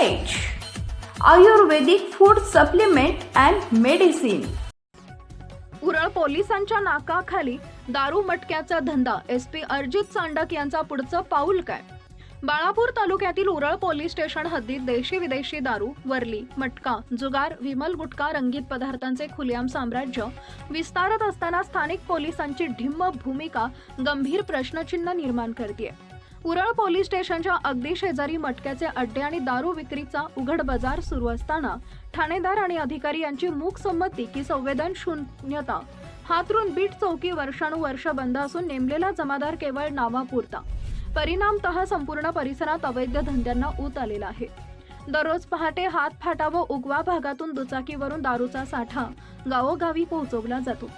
Ayurvedic food supplement and medicine Ural पोलिसांच्या नाकाखाली दारू मटक्याचा धंदा. एस पी अर्जित सांडक यांचा पुढचं पाऊल काय? बाळापूर तालुक्यातील उरळ पोलीस स्टेशन हद्दीत देशी विदेशी दारू वरली मटका जुगार विमल गुटखा रंगीत पदार्थांचे खुलेआम साम्राज्य विस्तारत असताना स्थानिक पोलिसांची ढिम्म भूमिका गंभीर प्रश्नचिन्ह निर्माण करते उरळ पोलीस स्टेशनच्या अगदी शेजारी मटक्याचे अड्डे आणि दारू विक्रीचा उघड बाजार सुरू असताना ठाणेदार आणि अधिकारी यांची मूक संमती की संवेदन शून्यता. हातरून बीट चौकी वर्षानुवर्ष बंद असून नेमलेला जमादार केवळ नावापुरता. परिणामतः संपूर्ण परिसरात अवैध धंद्यांना ऊत आलेला आहे. दररोज पहाटे हात फाटा व उगवा भागातून दुचाकीवरून दारूचा साठा गावोगावी पोहोचवला जातो.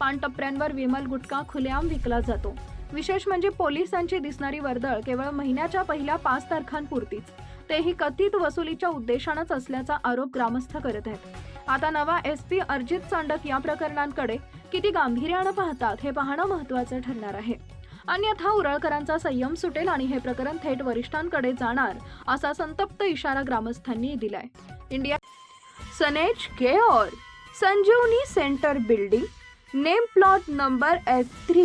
पानटप्प्यांवर विमल गुटखा खुलेआम विकला जातो. विशेष म्हणजे पोलिसांची दिसणारी वर्दळ केवळ महिन्याच्या पहिल्या पाच तारखांपुरतीच. तेही कथित वसुलीच्या उद्देशानंच असल्याचा आरोप ग्रामस्थ करत आहेत. आता नवा एस पी अर्जित चांडक या प्रकरणांकडे किती गांभीर्यानं पाहतात हे पाहणं महत्वाचं ठरणार आहे. अन्यथा उरळकरांचा संयम सुटेल आणि हे प्रकरण थेट वरिष्ठांकडे जाणार असा संतप्त इशारा ग्रामस्थांनी दिलाय. India सनेज care Sanjeevani centre building name plot number S three